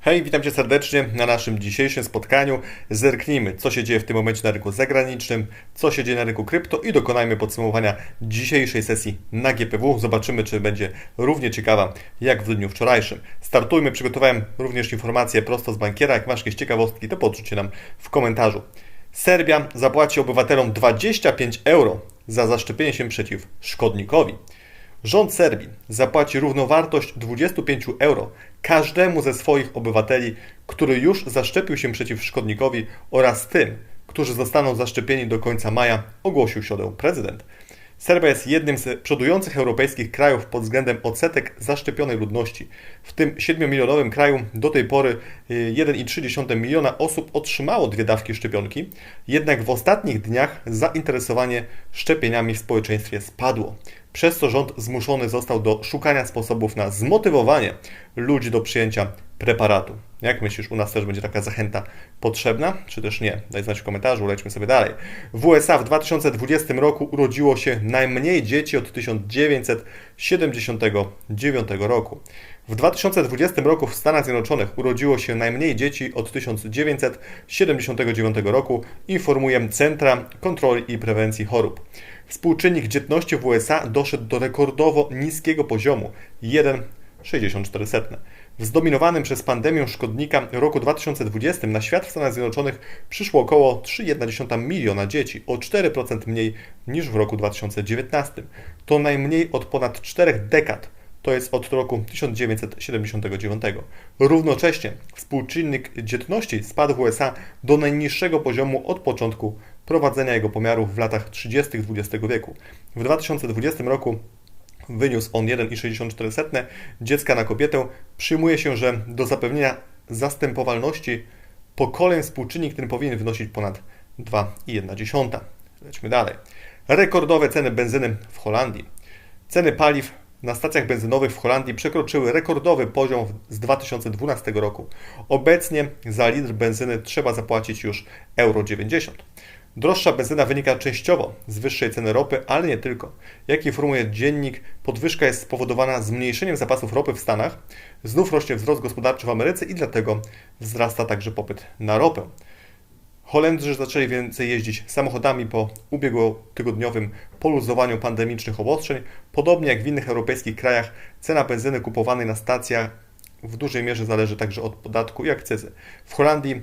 Hej, witam Cię serdecznie na naszym dzisiejszym spotkaniu. Zerknijmy, co się dzieje w tym momencie na rynku zagranicznym, co się dzieje na rynku krypto i dokonajmy podsumowania dzisiejszej sesji na GPW. Zobaczymy, czy będzie równie ciekawa jak w dniu wczorajszym. Startujmy, przygotowałem również informacje prosto z bankiera. Jak masz jakieś ciekawostki, to podrzućcie nam w komentarzu. Serbia zapłaci obywatelom 25 euro za zaszczepienie się przeciw szkodnikowi. Rząd Serbii zapłaci równowartość 25 euro każdemu ze swoich obywateli, który już zaszczepił się przeciw szkodnikowi oraz tym, którzy zostaną zaszczepieni do końca maja, ogłosił środę prezydent. Serbia jest jednym z przodujących europejskich krajów pod względem odsetek zaszczepionej ludności. W tym 7-milionowym kraju do tej pory 1,3 miliona osób otrzymało dwie dawki szczepionki, jednak w ostatnich dniach zainteresowanie szczepieniami w społeczeństwie spadło przez co rząd zmuszony został do szukania sposobów na zmotywowanie ludzi do przyjęcia preparatu. Jak myślisz, u nas też będzie taka zachęta potrzebna, czy też nie? Daj znać w komentarzu, lećmy sobie dalej. W USA w 2020 roku urodziło się najmniej dzieci od 1979 roku. W 2020 roku w Stanach Zjednoczonych urodziło się najmniej dzieci od 1979 roku, informuje Centra Kontroli i Prewencji Chorób. Współczynnik dzietności w USA doszedł do rekordowo niskiego poziomu 1,64. W zdominowanym przez pandemię szkodnika roku 2020 na świat w Stanach Zjednoczonych przyszło około 3,1 miliona dzieci, o 4% mniej niż w roku 2019. To najmniej od ponad 4 dekad to jest od roku 1979. Równocześnie współczynnik dzietności spadł w USA do najniższego poziomu od początku prowadzenia jego pomiarów w latach 30. XX wieku. W 2020 roku wyniósł on 1,64 dziecka na kobietę. Przyjmuje się, że do zapewnienia zastępowalności pokoleń współczynnik ten powinien wynosić ponad 2,1. Lećmy dalej. Rekordowe ceny benzyny w Holandii. Ceny paliw na stacjach benzynowych w Holandii przekroczyły rekordowy poziom z 2012 roku. Obecnie za litr benzyny trzeba zapłacić już euro 90. Droższa benzyna wynika częściowo z wyższej ceny ropy, ale nie tylko. Jak informuje dziennik, podwyżka jest spowodowana zmniejszeniem zapasów ropy w Stanach, znów rośnie wzrost gospodarczy w Ameryce i dlatego wzrasta także popyt na ropę. Holendrzy zaczęli więcej jeździć samochodami po ubiegłotygodniowym poluzowaniu pandemicznych obostrzeń. Podobnie jak w innych europejskich krajach, cena benzyny kupowanej na stacjach w dużej mierze zależy także od podatku i akcyzy. W Holandii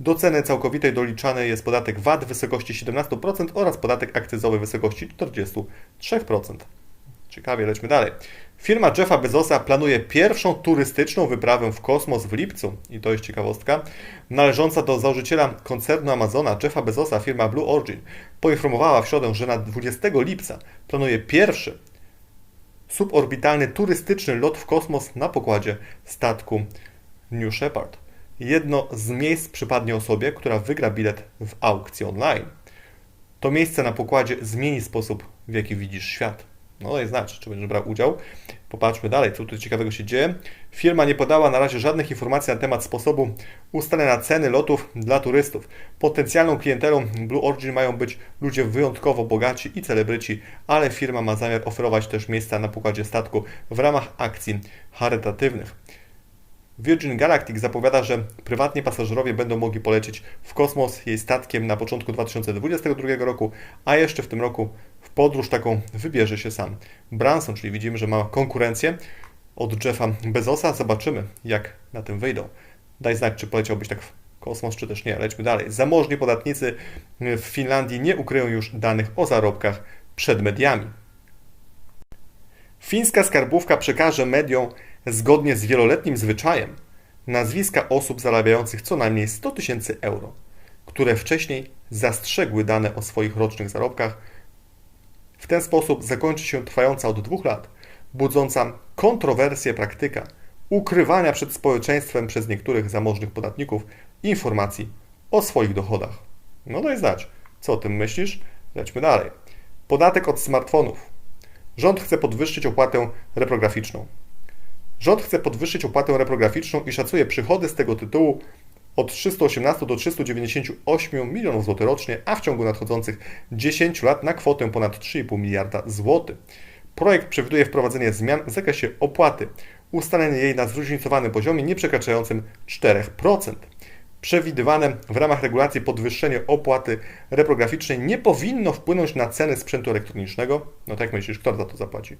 do ceny całkowitej doliczany jest podatek VAT w wysokości 17% oraz podatek akcyzowy w wysokości 43%. Ciekawie, lećmy dalej. Firma Jeffa Bezosa planuje pierwszą turystyczną wyprawę w kosmos w lipcu, i to jest ciekawostka, należąca do założyciela koncernu Amazona Jeffa Bezosa, firma Blue Origin, poinformowała w środę, że na 20 lipca planuje pierwszy suborbitalny turystyczny lot w kosmos na pokładzie statku New Shepard. Jedno z miejsc przypadnie osobie, która wygra bilet w aukcji online. To miejsce na pokładzie zmieni sposób, w jaki widzisz świat. No i znaczy, czy będziesz brał udział. Popatrzmy dalej, co tu ciekawego się dzieje. Firma nie podała na razie żadnych informacji na temat sposobu ustalenia ceny lotów dla turystów. Potencjalną klientelą Blue Origin mają być ludzie wyjątkowo bogaci i celebryci, ale firma ma zamiar oferować też miejsca na pokładzie statku w ramach akcji charytatywnych. Virgin Galactic zapowiada, że prywatni pasażerowie będą mogli polecieć w kosmos jej statkiem na początku 2022 roku, a jeszcze w tym roku w podróż taką wybierze się sam Branson, czyli widzimy, że ma konkurencję od Jeffa Bezosa. Zobaczymy, jak na tym wyjdą. Daj znać, czy poleciałbyś tak w kosmos, czy też nie. Lećmy dalej. Zamożni podatnicy w Finlandii nie ukryją już danych o zarobkach przed mediami. Fińska skarbówka przekaże mediom zgodnie z wieloletnim zwyczajem nazwiska osób zarabiających co najmniej 100 tysięcy euro, które wcześniej zastrzegły dane o swoich rocznych zarobkach. W ten sposób zakończy się trwająca od dwóch lat, budząca kontrowersje praktyka ukrywania przed społeczeństwem przez niektórych zamożnych podatników informacji o swoich dochodach. No daj znać, co o tym myślisz? Lećmy dalej. Podatek od smartfonów. Rząd chce podwyższyć opłatę reprograficzną. Rząd chce podwyższyć opłatę reprograficzną i szacuje przychody z tego tytułu od 318 do 398 milionów złotych rocznie, a w ciągu nadchodzących 10 lat na kwotę ponad 3,5 miliarda złotych. Projekt przewiduje wprowadzenie zmian w zakresie opłaty ustalenie jej na zróżnicowanym poziomie nieprzekraczającym 4%. Przewidywane w ramach regulacji podwyższenie opłaty reprograficznej nie powinno wpłynąć na ceny sprzętu elektronicznego. No tak myślisz, kto za to zapłaci?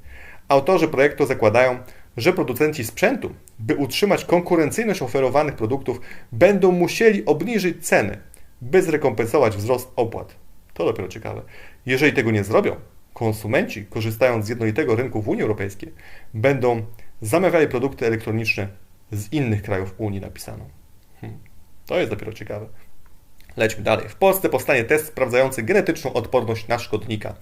Autorzy projektu zakładają, że producenci sprzętu, by utrzymać konkurencyjność oferowanych produktów, będą musieli obniżyć ceny, by zrekompensować wzrost opłat. To dopiero ciekawe. Jeżeli tego nie zrobią, konsumenci, korzystając z jednolitego rynku w Unii Europejskiej, będą zamawiali produkty elektroniczne z innych krajów Unii napisano. Hmm. To jest dopiero ciekawe. Lećmy dalej. W Polsce powstanie test sprawdzający genetyczną odporność na szkodnika.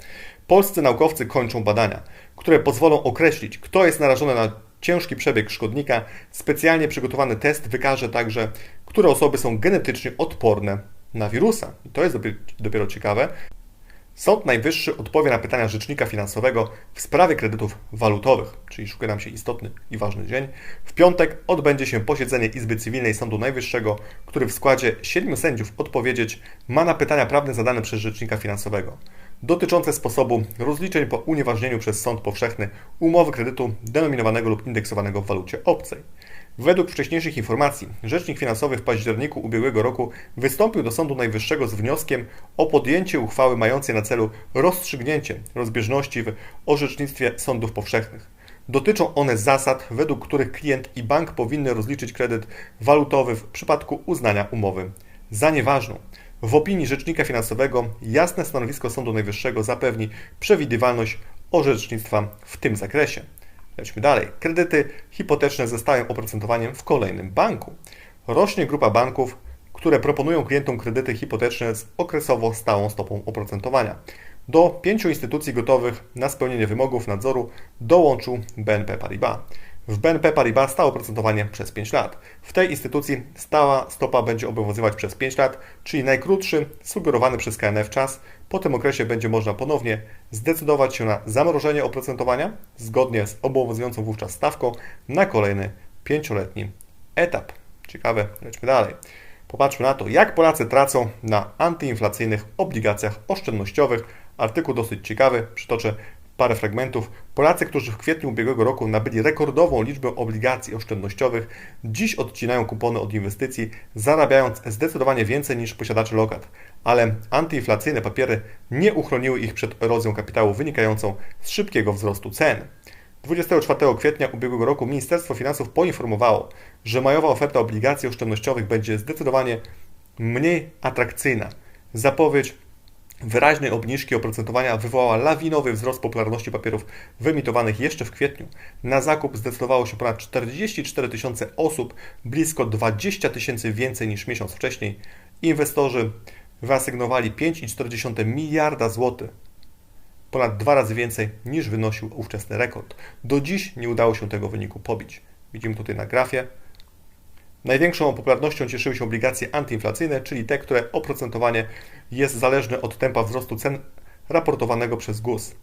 Polscy naukowcy kończą badania, które pozwolą określić, kto jest narażony na ciężki przebieg szkodnika. Specjalnie przygotowany test wykaże także, które osoby są genetycznie odporne na wirusa. I to jest dopiero ciekawe. Sąd Najwyższy odpowie na pytania rzecznika finansowego w sprawie kredytów walutowych, czyli szukuje nam się istotny i ważny dzień. W piątek odbędzie się posiedzenie Izby Cywilnej Sądu Najwyższego, który w składzie siedmiu sędziów odpowiedzieć ma na pytania prawne zadane przez rzecznika finansowego dotyczące sposobu rozliczeń po unieważnieniu przez sąd powszechny umowy kredytu denominowanego lub indeksowanego w walucie obcej. Według wcześniejszych informacji, Rzecznik Finansowy w październiku ubiegłego roku wystąpił do Sądu Najwyższego z wnioskiem o podjęcie uchwały mającej na celu rozstrzygnięcie rozbieżności w orzecznictwie sądów powszechnych. Dotyczą one zasad, według których klient i bank powinny rozliczyć kredyt walutowy w przypadku uznania umowy za nieważną. W opinii Rzecznika Finansowego jasne stanowisko Sądu Najwyższego zapewni przewidywalność orzecznictwa w tym zakresie. Lećmy dalej. Kredyty hipoteczne ze stałym oprocentowaniem w kolejnym banku. Rośnie grupa banków, które proponują klientom kredyty hipoteczne z okresowo stałą stopą oprocentowania. Do pięciu instytucji gotowych na spełnienie wymogów nadzoru dołączył BNP Paribas. W BNP Paribas stało oprocentowanie przez 5 lat. W tej instytucji stała stopa będzie obowiązywać przez 5 lat, czyli najkrótszy sugerowany przez KNF czas. Po tym okresie będzie można ponownie zdecydować się na zamrożenie oprocentowania zgodnie z obowiązującą wówczas stawką na kolejny pięcioletni etap. Ciekawe, lećmy dalej. Popatrzmy na to, jak Polacy tracą na antyinflacyjnych obligacjach oszczędnościowych. Artykuł dosyć ciekawy, przytoczę parę fragmentów. Polacy, którzy w kwietniu ubiegłego roku nabyli rekordową liczbę obligacji oszczędnościowych, dziś odcinają kupony od inwestycji, zarabiając zdecydowanie więcej niż posiadacze lokat. Ale antyinflacyjne papiery nie uchroniły ich przed erozją kapitału wynikającą z szybkiego wzrostu cen. 24 kwietnia ubiegłego roku Ministerstwo Finansów poinformowało, że majowa oferta obligacji oszczędnościowych będzie zdecydowanie mniej atrakcyjna. Zapowiedź wyraźnej obniżki oprocentowania wywołała lawinowy wzrost popularności papierów wyemitowanych jeszcze w kwietniu. Na zakup zdecydowało się ponad 44 tysiące osób, blisko 20 tysięcy więcej niż miesiąc wcześniej. Inwestorzy wyasygnowali 5,4 miliarda złotych, ponad dwa razy więcej niż wynosił ówczesny rekord. Do dziś nie udało się tego wyniku pobić. Widzimy tutaj na grafie. Największą popularnością cieszyły się obligacje antyinflacyjne, czyli te, które oprocentowanie jest zależne od tempa wzrostu cen raportowanego przez GUS.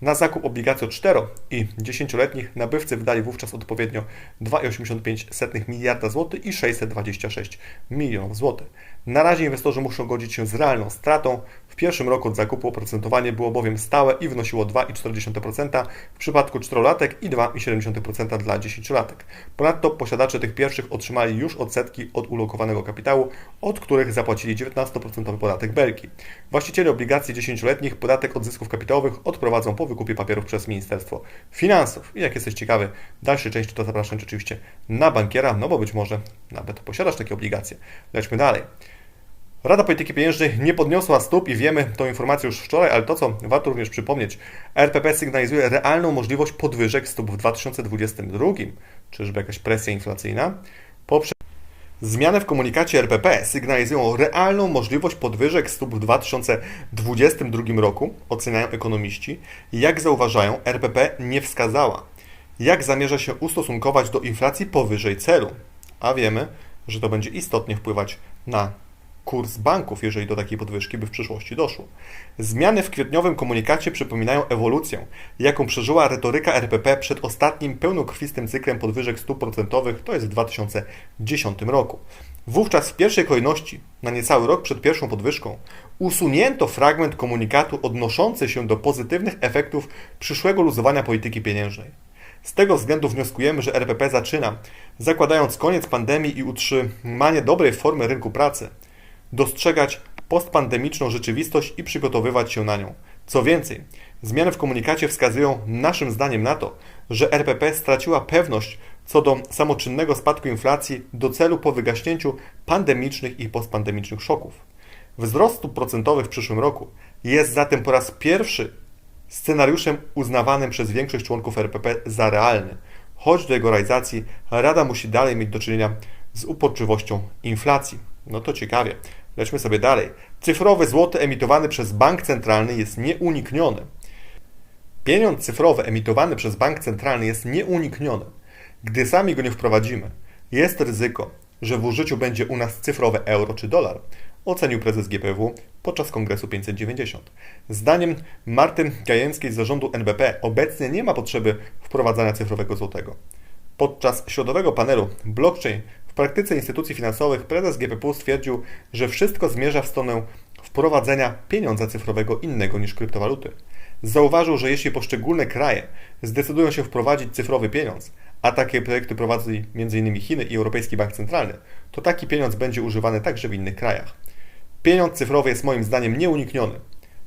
Na zakup obligacji od 4 i 10-letnich nabywcy wydali wówczas odpowiednio 2,85 miliarda złotych i 626 milionów złotych. Na razie inwestorzy muszą godzić się z realną stratą. W pierwszym roku od zakupu oprocentowanie było bowiem stałe i wynosiło 2,4% w przypadku 4-latek i 2,7% dla 10-latek. Ponadto posiadacze tych pierwszych otrzymali już odsetki od ulokowanego kapitału, od których zapłacili 19% podatek belki. Właściciele obligacji 10-letnich podatek od zysków kapitałowych odprowadzą po wykupie papierów przez Ministerstwo Finansów. I jak jesteś ciekawy dalszej części, to zapraszam oczywiście na bankiera, no bo być może nawet posiadasz takie obligacje. Lećmy dalej. Rada Polityki Pieniężnej nie podniosła stóp i wiemy tą informację już wczoraj, ale to, co warto również przypomnieć, RPP sygnalizuje realną możliwość podwyżek stóp w 2022. Czyżby jakaś presja inflacyjna? Poprze Zmiany w komunikacie RPP sygnalizują realną możliwość podwyżek stóp w 2022 roku, oceniają ekonomiści. Jak zauważają, RPP nie wskazała, jak zamierza się ustosunkować do inflacji powyżej celu. A wiemy, że to będzie istotnie wpływać na kurs banków, jeżeli do takiej podwyżki by w przyszłości doszło. Zmiany w kwietniowym komunikacie przypominają ewolucję, jaką przeżyła retoryka RPP przed ostatnim pełnokrwistym cyklem podwyżek stóp procentowych, to jest w 2010 roku. Wówczas w pierwszej kolejności, na niecały rok przed pierwszą podwyżką, usunięto fragment komunikatu odnoszący się do pozytywnych efektów przyszłego luzowania polityki pieniężnej. Z tego względu wnioskujemy, że RPP zaczyna, zakładając koniec pandemii i utrzymanie dobrej formy rynku pracy, dostrzegać postpandemiczną rzeczywistość i przygotowywać się na nią. Co więcej, zmiany w komunikacie wskazują naszym zdaniem na to, że RPP straciła pewność co do samoczynnego spadku inflacji do celu po wygaśnięciu pandemicznych i postpandemicznych szoków. Wzrost stóp procentowych w przyszłym roku jest zatem po raz pierwszy scenariuszem uznawanym przez większość członków RPP za realny, choć do jego realizacji Rada musi dalej mieć do czynienia z uporczywością inflacji. No to ciekawie. Lećmy sobie dalej. Cyfrowy złoty emitowany przez bank centralny jest nieunikniony. Pieniądz cyfrowy emitowany przez bank centralny jest nieunikniony. Gdy sami go nie wprowadzimy, jest ryzyko, że w użyciu będzie u nas cyfrowe euro czy dolar, ocenił prezes GPW podczas kongresu 590. Zdaniem Marty Gajemskiej z zarządu NBP obecnie nie ma potrzeby wprowadzania cyfrowego złotego. Podczas środowego panelu Blockchain w praktyce instytucji finansowych prezes GPW stwierdził, że wszystko zmierza w stronę wprowadzenia pieniądza cyfrowego innego niż kryptowaluty. Zauważył, że jeśli poszczególne kraje zdecydują się wprowadzić cyfrowy pieniądz, a takie projekty prowadzi m.in. Chiny i Europejski Bank Centralny, to taki pieniądz będzie używany także w innych krajach. Pieniądz cyfrowy jest moim zdaniem nieunikniony.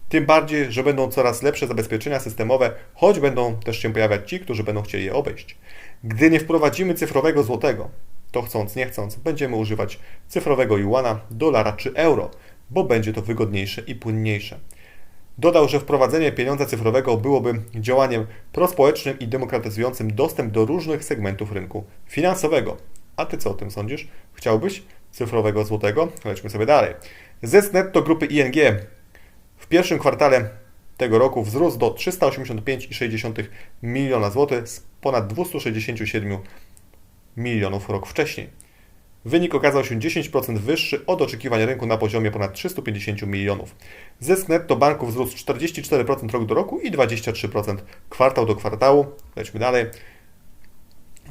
Tym bardziej, że będą coraz lepsze zabezpieczenia systemowe, choć będą też się pojawiać ci, którzy będą chcieli je obejść. Gdy nie wprowadzimy cyfrowego złotego, to chcąc nie chcąc, będziemy używać cyfrowego juana, dolara czy euro, bo będzie to wygodniejsze i płynniejsze. Dodał, że wprowadzenie pieniądza cyfrowego byłoby działaniem prospołecznym i demokratyzującym dostęp do różnych segmentów rynku finansowego. A ty co o tym sądzisz? Chciałbyś cyfrowego złotego? Lećmy sobie dalej. Zysk netto grupy ING w pierwszym kwartale tego roku wzrósł do 385,6 miliona złotych z ponad 267 milionów rok wcześniej. Wynik okazał się 10% wyższy od oczekiwań rynku na poziomie ponad 350 milionów. Zysk netto banku wzrósł 44% rok do roku i 23% kwartał do kwartału. Lećmy dalej.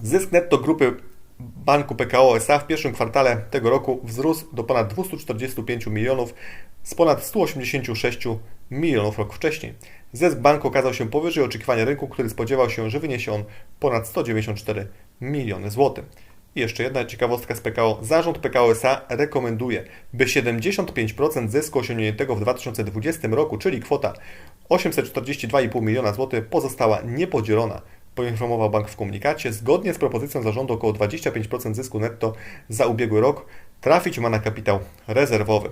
Zysk netto grupy banku PKO SA w pierwszym kwartale tego roku wzrósł do ponad 245 milionów z ponad 186 milionów rok wcześniej. Zysk banku okazał się powyżej oczekiwania rynku, który spodziewał się, że wyniesie on ponad 194 miliony złotych. I jeszcze jedna ciekawostka z PKO. Zarząd PKO SA rekomenduje, by 75% zysku osiągniętego w 2020 roku, czyli kwota 842,5 miliona złotych, pozostała niepodzielona poinformował bank w komunikacie. Zgodnie z propozycją zarządu około 25% zysku netto za ubiegły rok trafić ma na kapitał rezerwowy.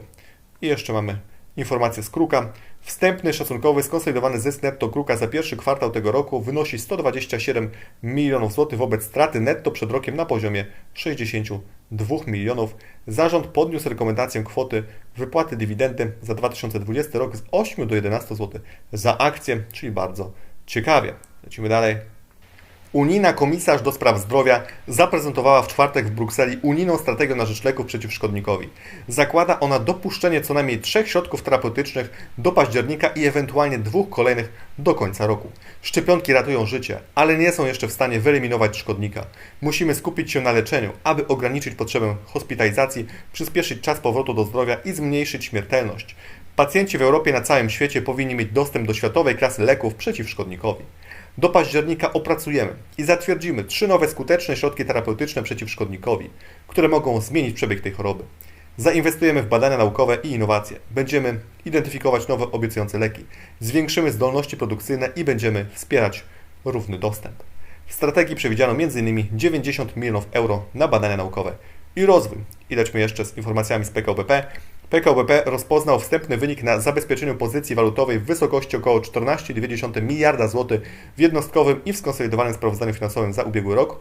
I jeszcze mamy informację z Kruka. Wstępny szacunkowy skonsolidowany zysk netto Kruka za pierwszy kwartał tego roku wynosi 127 milionów złotych wobec straty netto przed rokiem na poziomie 62 milionów. Zarząd podniósł rekomendację kwoty wypłaty dywidendy za 2020 rok z 8 do 11 zł za akcję, czyli bardzo ciekawie. Lecimy dalej. Unijna komisarz do spraw zdrowia zaprezentowała w czwartek w Brukseli unijną strategię na rzecz leków przeciw szkodnikowi. Zakłada ona dopuszczenie co najmniej trzech środków terapeutycznych do października i ewentualnie dwóch kolejnych do końca roku. Szczepionki ratują życie, ale nie są jeszcze w stanie wyeliminować szkodnika. Musimy skupić się na leczeniu, aby ograniczyć potrzebę hospitalizacji, przyspieszyć czas powrotu do zdrowia i zmniejszyć śmiertelność. Pacjenci w Europie na całym świecie powinni mieć dostęp do światowej klasy leków przeciw szkodnikowi. Do października opracujemy i zatwierdzimy trzy nowe skuteczne środki terapeutyczne przeciw szkodnikowi, które mogą zmienić przebieg tej choroby. Zainwestujemy w badania naukowe i innowacje. Będziemy identyfikować nowe obiecujące leki. Zwiększymy zdolności produkcyjne i będziemy wspierać równy dostęp. W strategii przewidziano m.in. 90 milionów euro na badania naukowe i rozwój. I lećmy jeszcze z informacjami z PKBP. PKBP rozpoznał wstępny wynik na zabezpieczeniu pozycji walutowej w wysokości około 14,2 miliarda złotych w jednostkowym i w skonsolidowanym sprawozdaniu finansowym za ubiegły rok.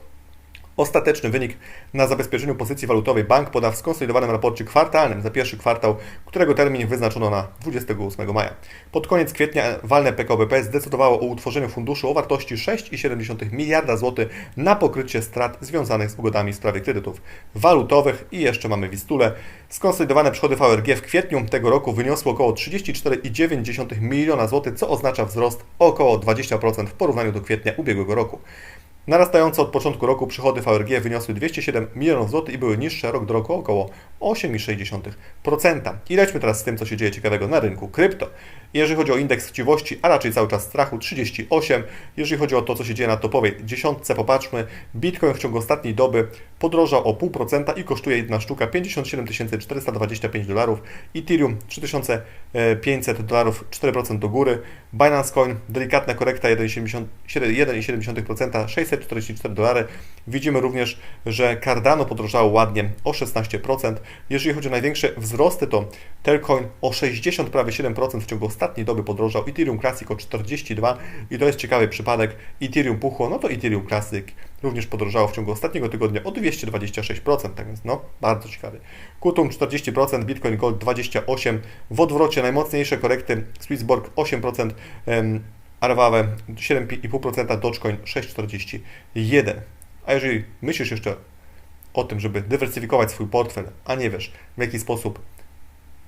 Ostateczny wynik na zabezpieczeniu pozycji walutowej bank poda w skonsolidowanym raporcie kwartalnym za pierwszy kwartał, którego termin wyznaczono na 28 maja. Pod koniec kwietnia walne PKBP zdecydowało o utworzeniu funduszu o wartości 6,7 miliarda złotych na pokrycie strat związanych z ugodami w sprawie kredytów walutowych i jeszcze mamy Wistule. Skonsolidowane przychody VRG w kwietniu tego roku wyniosły około 34,9 miliona złotych, co oznacza wzrost około 20% w porównaniu do kwietnia ubiegłego roku. Narastające od początku roku przychody VRG wyniosły 207 milionów złotych i były niższe rok do roku około 8,6%. I lećmy teraz z tym, co się dzieje ciekawego na rynku krypto. Jeżeli chodzi o indeks chciwości, a raczej cały czas strachu, 38. Jeżeli chodzi o to, co się dzieje na topowej dziesiątce, popatrzmy, Bitcoin w ciągu ostatniej doby podrożał o 0,5% i kosztuje jedna sztuka 57 425 dolarów, Ethereum 3500 dolarów, 4% do góry, Binance Coin, delikatna korekta 1,7%, 644 dolary. Widzimy również, że Cardano podrożało ładnie o 16%. Jeżeli chodzi o największe wzrosty, to Telcoin o 60, prawie 7% w ciągu ostatniej doby podrożał, Ethereum Classic o 42 i to jest ciekawy przypadek. Ethereum puchło, no to Ethereum Classic również podrożało w ciągu ostatniego tygodnia o 226%, tak więc no, bardzo ciekawy. Kutum 40%, Bitcoin Gold 28%, w odwrocie najmocniejsze korekty, Swissborg 8%, um, Arwawe 7,5%, Dogecoin 6,41%. A jeżeli myślisz jeszcze o tym, żeby dywersyfikować swój portfel, a nie wiesz w jaki sposób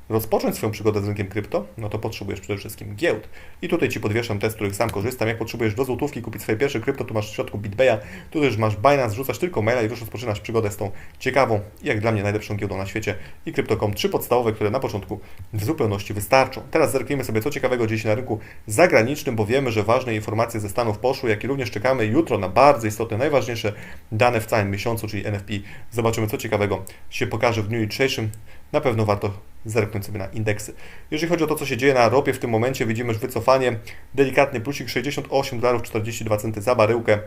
rozpocząć swoją przygodę z rynkiem krypto, no to potrzebujesz przede wszystkim giełd. I tutaj Ci podwieszam test, z których sam korzystam. Jak potrzebujesz do złotówki kupić swoje pierwsze krypto, tu masz w środku BitBaya, tu też masz Binance, rzucasz tylko maila i już rozpoczynasz przygodę z tą ciekawą, jak dla mnie najlepszą giełdą na świecie i Crypto.com. Trzy podstawowe, które na początku w zupełności wystarczą. Teraz zerknijmy sobie, co ciekawego dzieje się na rynku zagranicznym, bo wiemy, że ważne informacje ze Stanów poszły, jak i również czekamy jutro na bardzo istotne, najważniejsze dane w całym miesiącu, czyli NFP. Zobaczymy, co ciekawego się pokaże w dniu jutrzejszym. Na pewno warto zerknąć sobie na indeksy. Jeżeli chodzi o to, co się dzieje na ropie w tym momencie, widzimy już wycofanie, delikatny plusik 68 dolarów 42 centy za baryłkę.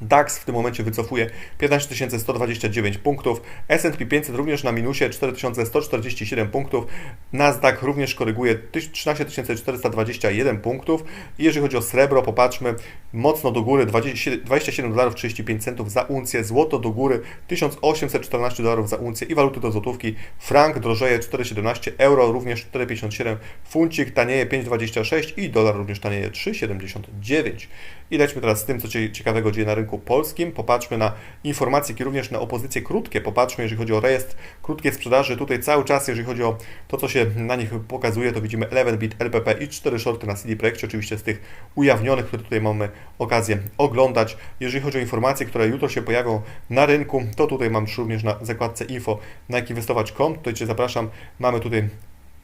DAX w tym momencie wycofuje 15 129 punktów, S&P 500 również na minusie 4147 punktów, Nasdaq również koryguje 13 421 punktów. Jeżeli chodzi o srebro, popatrzmy, mocno do góry 27 dolarów 35 centów za uncję, złoto do góry 1814 dolarów za uncję i waluty do złotówki, frank drożeje 4,17, euro również 4,57, funcik tanieje 5,26 i dolar również tanieje 3,79. I lećmy teraz z tym, co ciekawego dzieje na rynku polskim. Popatrzmy na informacje, jak również na opozycje krótkie. Popatrzmy, jeżeli chodzi o rejestr krótkiej sprzedaży. Tutaj cały czas, jeżeli chodzi o to, co się na nich pokazuje, to widzimy 11bit, LPP i 4 shorty na CD Projekcie, oczywiście z tych ujawnionych, które tutaj mamy okazję oglądać. Jeżeli chodzi o informacje, które jutro się pojawią na rynku, to tutaj mam również na zakładce info, na jak inwestować.com. Tutaj Cię zapraszam. Mamy tutaj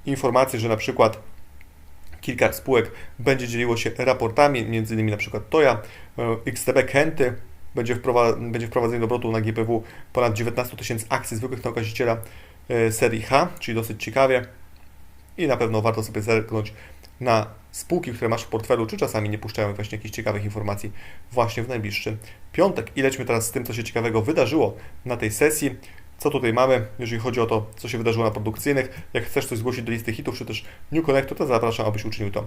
informację, że na przykład kilka spółek będzie dzieliło się raportami, innymi na przykład Toya, e, XTB Kenty, będzie, wprowa- będzie wprowadzenie do obrotu na GPW ponad 19 tysięcy akcji zwykłych na okaziciela e, serii H, czyli dosyć ciekawie i na pewno warto sobie zerknąć na spółki, które masz w portfelu, czy czasami nie puszczają właśnie jakichś ciekawych informacji właśnie w najbliższy piątek. I lećmy teraz z tym, co się ciekawego wydarzyło na tej sesji. Co tutaj mamy, jeżeli chodzi o to, co się wydarzyło na produkcyjnych. Jak chcesz coś zgłosić do listy hitów, czy też New Connector, to zapraszam, abyś uczynił to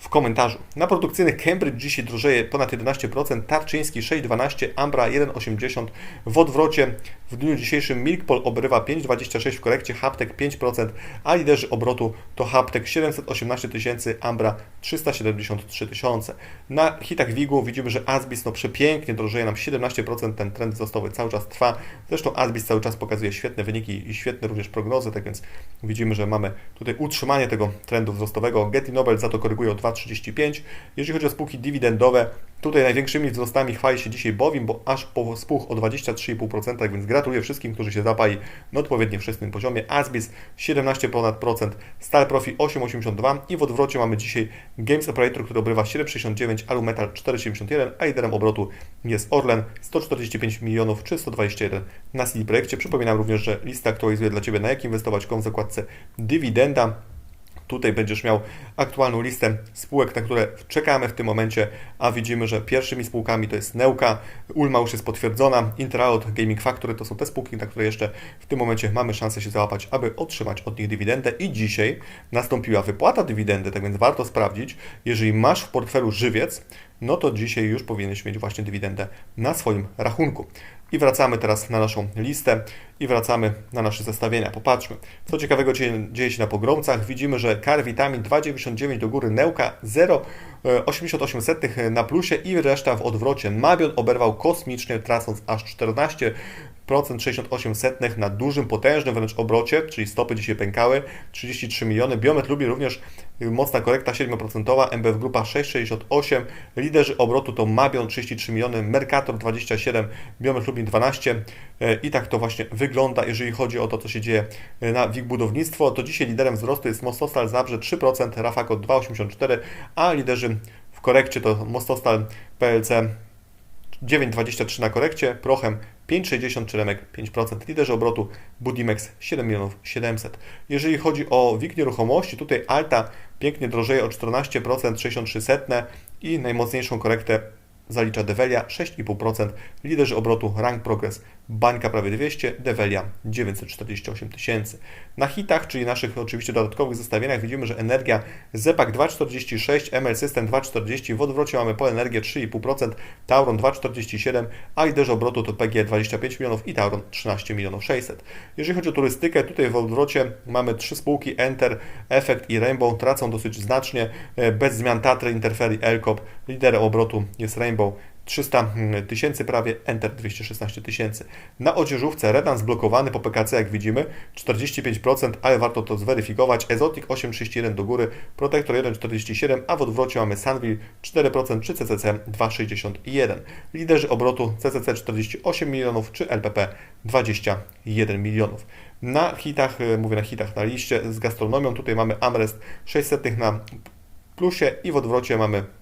w komentarzu. Na produkcyjnych Cambridge dzisiaj drożeje ponad 11%, Tarczyński 6,12, Ambra 1,80. W odwrocie w dniu dzisiejszym Milkpol obrywa 5,26 w korekcie, Haptek 5%, a liderzy obrotu to Haptek 718 tysięcy, Ambra 373 tysiące. Na hitach WIG-u widzimy, że Asbis no przepięknie drożeje nam 17%, ten trend wzrostowy cały czas trwa. Zresztą Asbis cały czas pokazuje świetne wyniki i świetne również prognozy, tak więc widzimy, że mamy tutaj utrzymanie tego trendu wzrostowego. Getty Nobel za to koryguje o 2 2,35. Jeżeli chodzi o spółki dywidendowe, tutaj największymi wzrostami chwali się dzisiaj Bowim, bo aż po spółch o 23,5%, tak więc gratuluję wszystkim, którzy się zapali na odpowiednio wczesnym poziomie. Asbis 17 ponad procent, Stal Profi 8,82 i w odwrocie mamy dzisiaj Games Operator, który obrywa 7,69, Alumetal 4,71, a liderem obrotu jest Orlen 145 milionów 321 na CD Projekcie. Przypominam również, że lista aktualizuje dla Ciebie na jak inwestować.com w zakładce dywidenda. Tutaj będziesz miał aktualną listę spółek, na które czekamy w tym momencie, a widzimy, że pierwszymi spółkami to jest Neuka, Ulma już jest potwierdzona, Intraut, Gaming Factory to są te spółki, na które jeszcze w tym momencie mamy szansę się załapać, aby otrzymać od nich dywidendę. I dzisiaj nastąpiła wypłata dywidendy, tak więc warto sprawdzić, jeżeli masz w portfelu żywiec, no to dzisiaj już powinieneś mieć właśnie dywidendę na swoim rachunku. I wracamy teraz na naszą listę i wracamy na nasze zestawienia. Popatrzmy, co ciekawego dzieje, się na pogromcach. Widzimy, że kar witamin 2,99 do góry, Neuka 0,88 na plusie i reszta w odwrocie. Mabion oberwał kosmicznie, tracąc aż 14 68 setnych na dużym, potężnym wręcz obrocie, czyli stopy dzisiaj pękały, 33 miliony. Biomet lubi również mocna korekta 7%, MBF Grupa 6,68, liderzy obrotu to Mabion 33 miliony, Mercator 27, Biomet Lublin 12 i tak to właśnie wygląda, jeżeli chodzi o to, co się dzieje na WIG Budownictwo, to dzisiaj liderem wzrostu jest Mostostal Zabrze 3%, Rafako 2,84, a liderzy w korekcie to Mostostal PLC 9,23 na korekcie, Prochem 5,60 czy Remek 5%. Liderzy obrotu Budimex 7 milionów 700. Jeżeli chodzi o WIG nieruchomości, tutaj Alta pięknie drożeje o 14%, 63 setne i najmocniejszą korektę zalicza Develia 6,5%, liderzy obrotu Rank Progress, Bańka prawie 200, Develia 948 tysięcy. Na hitach, czyli naszych oczywiście dodatkowych zestawieniach widzimy, że Energia Zepak 2,46, ML System 2,40, w odwrocie mamy po Energię 3,5%, Tauron 2,47, a liderzy obrotu to PG 25 milionów i Tauron 13 milionów 600. Jeżeli chodzi o turystykę, tutaj w odwrocie mamy trzy spółki Enter, Effect i Rainbow, tracą dosyć znacznie, e, bez zmian Tatry, Interferii, Elkop, liderem obrotu jest Rainbow 300 tysięcy prawie, Enter 216 tysięcy. Na odzieżówce Redan zblokowany po PKC, jak widzimy, 45%, ale warto to zweryfikować. Ezotic 8,31 do góry, Protector 1,47, a w odwrocie mamy Sunville 4% czy CCC 2,61. Liderzy obrotu CCC 48 milionów czy LPP 21 milionów. Na hitach, e, mówię na hitach, na liście z gastronomią, tutaj mamy Amrest 600 na plusie i w odwrocie mamy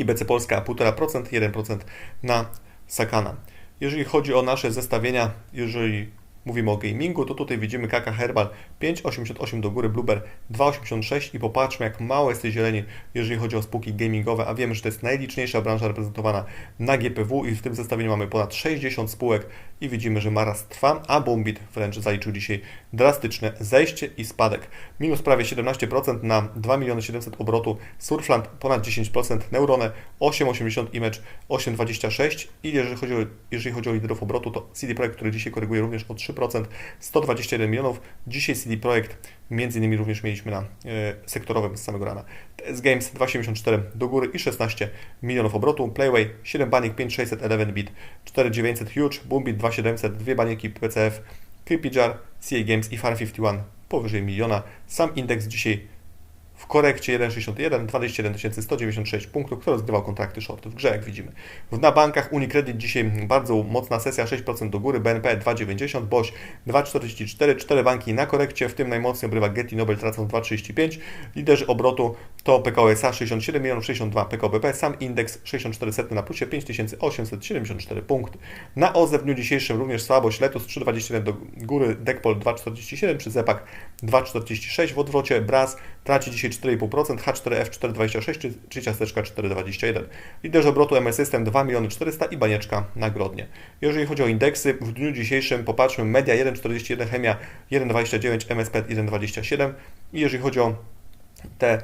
IBC Polska 1,5%, 1% na Sakana. Jeżeli chodzi o nasze zestawienia, jeżeli mówimy o gamingu, to tutaj widzimy Kaka Herbal 5,88 do góry, Blueber 2,86 i popatrzmy jak mało jest tej zieleni, jeżeli chodzi o spółki gamingowe, a wiemy, że to jest najliczniejsza branża reprezentowana na GPW i w tym zestawieniu mamy ponad 60 spółek i widzimy, że Maras trwa, a Bombit wręcz zaliczył dzisiaj drastyczne zejście i spadek. Minus prawie 17% na 2 miliony 700 obrotu, Surfland ponad 10%, Neurone 8,80 Image 8,26 i jeżeli chodzi, o, jeżeli chodzi o liderów obrotu, to CD Projekt, który dzisiaj koryguje również o 3%, 121 milionów. Dzisiaj CD Projekt między innymi również mieliśmy na e, sektorowym z samego rana. TS Games 2,74 do góry i 16 milionów obrotu. Playway 7 banik 5600 11 bit 4900 Huge, Boombit 2700 2 baniki PCF, Creepy Jar, CA Games i Farm 51 powyżej miliona. Sam indeks dzisiaj w korekcie 1,61, 21 196 punktów, kto rozgrywał kontrakty short w grze, jak widzimy. Na bankach Unicredit dzisiaj bardzo mocna sesja, 6% do góry, BNP 2,90, BOŚ 2,44, 4 banki na korekcie, w tym najmocniej obrywa Getty Nobel tracą 2,35, liderzy obrotu to PKO SA 67 milionów 62 PKO sam indeks 64 setny na plusie 5874 punkty. Na OZE w dniu dzisiejszym również słabość, Letus 3,21 do góry, Dekpol 2,47 przy Zepak 2,46 w odwrocie, Braz traci dzisiaj 4,5%, H4F 4,26 czy ciasteczka 4,21. Liderzy obrotu MS System 2 miliony 400 i banieczka na Grodnie. Jeżeli chodzi o indeksy, w dniu dzisiejszym popatrzmy Media 1,41, Chemia 1,29, MSP 1,27 i jeżeli chodzi o te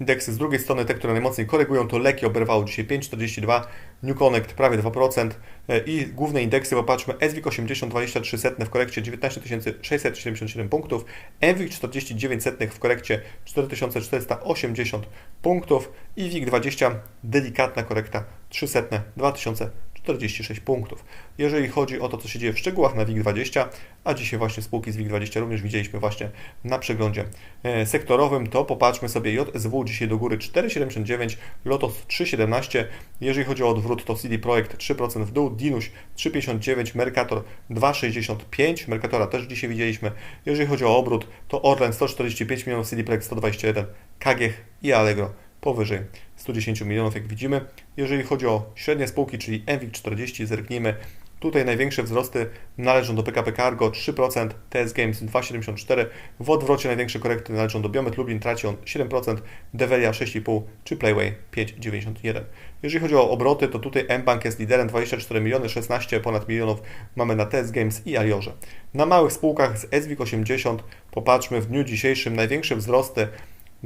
Indeksy z drugiej strony, te, które najmocniej korygują, to Leki oberwało dzisiaj 5,42, New Connect prawie 2% e, i główne indeksy, popatrzmy, SWIG 80, 23 setne w korekcie 19 677 punktów, MWIG 49 setnych w korekcie 4480 punktów i WIG 20 delikatna korekta 3 setne 2000 46 punktów. Jeżeli chodzi o to, co się dzieje w szczegółach na WIG20, a dzisiaj właśnie spółki z WIG20 również widzieliśmy właśnie na przeglądzie e, sektorowym, to popatrzmy sobie JSW dzisiaj do góry 4,79, Lotos 3,17, jeżeli chodzi o odwrót to CD Projekt 3% w dół, Dinuś 3,59, Mercator 2,65, Mercatora też dzisiaj widzieliśmy, jeżeli chodzi o obrót to Orlen 145 milionów, CD Projekt 121, KGH i Allegro powyżej 110 milionów, jak widzimy. Jeżeli chodzi o średnie spółki, czyli MWIG 40, zerknijmy. Tutaj największe wzrosty należą do PKP Cargo 3%, TS Games 2,74%, w odwrocie największe korekty należą do Biomet Lublin, traci on 7%, Develia 6,5% czy Playway 5,91%. Jeżeli chodzi o obroty, to tutaj mBank jest liderem 24 miliony, 16 ponad milionów mamy na TS Games i Aliorze. Na małych spółkach z SWIG 80 popatrzmy w dniu dzisiejszym największe wzrosty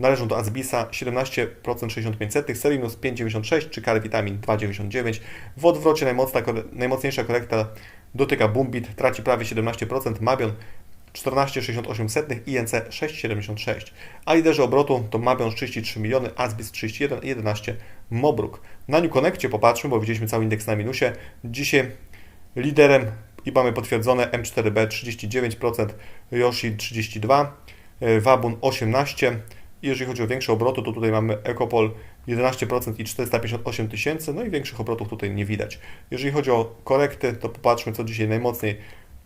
Należą do Azbisa 17% 65 setych, Selinus 5,96 czy Kary Vitamin 2,99. W odwrocie najmocna, najmocniejsza korekta dotyka Bumbit, traci prawie 17%, Mabion 14,68 setnych, INC 6,76. A liderzy obrotu to Mabion 33 miliony, Azbis 31 i 11 Mobruk. Na New Connectie popatrzmy, bo widzieliśmy cały indeks na minusie. Dzisiaj liderem i mamy potwierdzone M4B 39%, Yoshi 32%, e, Wabun 18%. Jeżeli chodzi o większe obroty, to tutaj mamy Ecopol 11% i 458 tysięcy, no i większych obrotów tutaj nie widać. Jeżeli chodzi o korekty, to popatrzmy, co dzisiaj najmocniej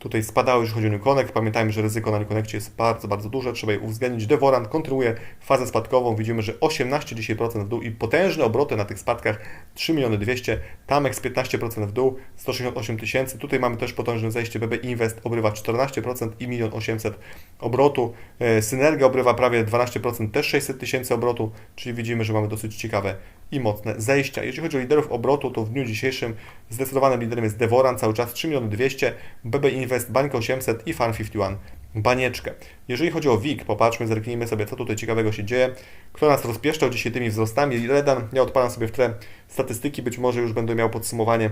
tutaj spadały, jeżeli chodzi o New Connect. Pamiętajmy, że ryzyko na New Connectie jest bardzo, bardzo duże, trzeba je uwzględnić. Devorant kontynuuje fazę spadkową, widzimy, że 18 dzisiaj procent w dół i potężne obroty na tych spadkach 3 miliony 200, Tamex 15% w dół, 168 tysięcy. Tutaj mamy też potężne zejście, BB Invest obrywa 14% i 1 800 obrotu. E, Synergia obrywa prawie 12%, też 600 tysięcy obrotu, czyli widzimy, że mamy dosyć ciekawe i mocne zejścia. Jeśli chodzi o liderów obrotu, to w dniu dzisiejszym zdecydowanym liderem jest Devoran, cały czas 3 miliony 200, BB Invest, Bank 800 i Farm51 banieczkę. Jeżeli chodzi o WIG, popatrzmy, zerknijmy sobie, co tutaj ciekawego się dzieje. Kto nas rozpieszczał dzisiaj tymi wzrostami? Redan, ja odpalam sobie w tle statystyki, być może już będę miał podsumowanie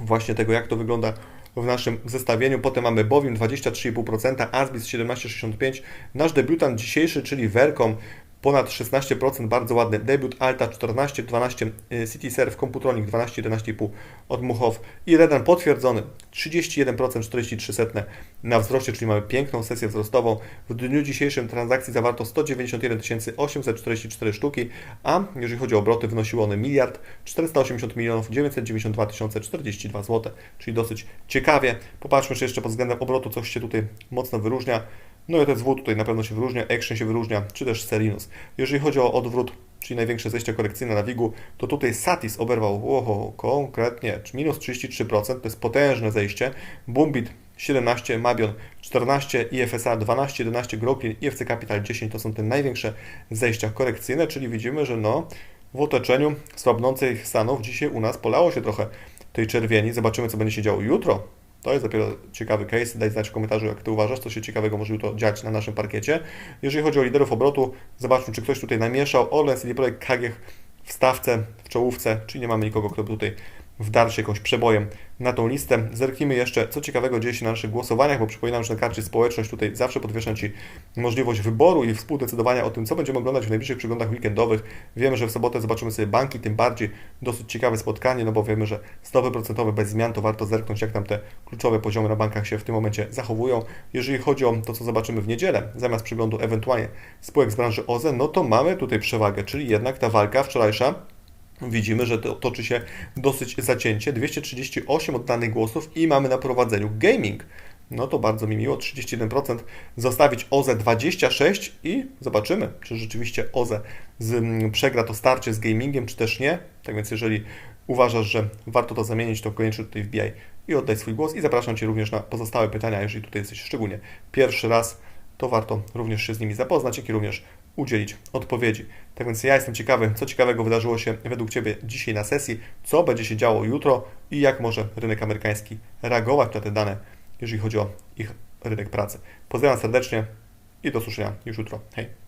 właśnie tego, jak to wygląda w naszym zestawieniu. Potem mamy Bowim 23,5%, Asbis 17,65%. Nasz debiutant dzisiejszy, czyli Vercom ponad 16%, bardzo ładny debiut, Alta 14, 12, City Serve, Computronic 12, 11,5 od Muchow i Redan potwierdzony 31%, 43 setne na wzroście, czyli mamy piękną sesję wzrostową. W dniu dzisiejszym transakcji zawarto 191 844 sztuki, a jeżeli chodzi o obroty, wnosiły one miliard 480 milionów 992 042 zł, czyli dosyć ciekawie. Popatrzmy czy jeszcze pod względem obrotu coś się tutaj mocno wyróżnia. No i TSW tutaj na pewno się wyróżnia, Action się wyróżnia, czy też Selinus. Jeżeli chodzi o odwrót, czyli największe zejście korekcyjne na WIG-u, to tutaj Satis oberwał oho, konkretnie minus 33%, to jest potężne zejście. Bumbit 17, Mabion 14, IFSA 12, 11, Groklin, IFC Capital 10 to są te największe zejścia korekcyjne, czyli widzimy, że no w otoczeniu słabnących Stanów dzisiaj u nas polało się trochę tej czerwieni. Zobaczymy, co będzie się działo jutro. To jest dopiero ciekawy case. Daj znać w komentarzu, jak Ty uważasz, co się ciekawego może jutro dziać na naszym parkiecie. Jeżeli chodzi o liderów obrotu, zobaczmy, czy ktoś tutaj namieszał. Orlen, CD Projekt, KGH w stawce, w czołówce, czyli nie mamy nikogo, kto by tutaj wdarł się jakąś przebojem na tą listę. Zerknijmy jeszcze, co ciekawego dzieje się na naszych głosowaniach, bo przypominam, że na karcie społeczność tutaj zawsze podwieszam Ci możliwość wyboru i współdecydowania o tym, co będziemy oglądać w najbliższych przeglądach weekendowych. Wiemy, że w sobotę zobaczymy sobie banki, tym bardziej dosyć ciekawe spotkanie, no bo wiemy, że stopy procentowe bez zmian, to warto zerknąć, jak tam te kluczowe poziomy na bankach się w tym momencie zachowują. Jeżeli chodzi o to, co zobaczymy w niedzielę, zamiast przeglądu ewentualnie spółek z branży OZE, no to mamy tutaj przewagę, czyli jednak ta walka wczorajsza Widzimy, że to toczy się dosyć zacięcie. 238 oddanych głosów i mamy na prowadzeniu gaming. No to bardzo mi miło, 31%. Zostawić OZE 26 i zobaczymy, czy rzeczywiście OZE z, mm, przegra to starcie z gamingiem, czy też nie. Tak więc jeżeli uważasz, że warto to zamienić, to koniecznie tutaj wbijaj i oddaj swój głos. I zapraszam Cię również na pozostałe pytania, jeżeli tutaj jesteś szczególnie pierwszy raz, to warto również się z nimi zapoznać, jak i również udzielić odpowiedzi. Tak więc ja jestem ciekawy, co ciekawego wydarzyło się według Ciebie dzisiaj na sesji, co będzie się działo jutro i jak może rynek amerykański reagować na te dane, jeżeli chodzi o ich rynek pracy. Pozdrawiam serdecznie i do usłyszenia już jutro. Hej!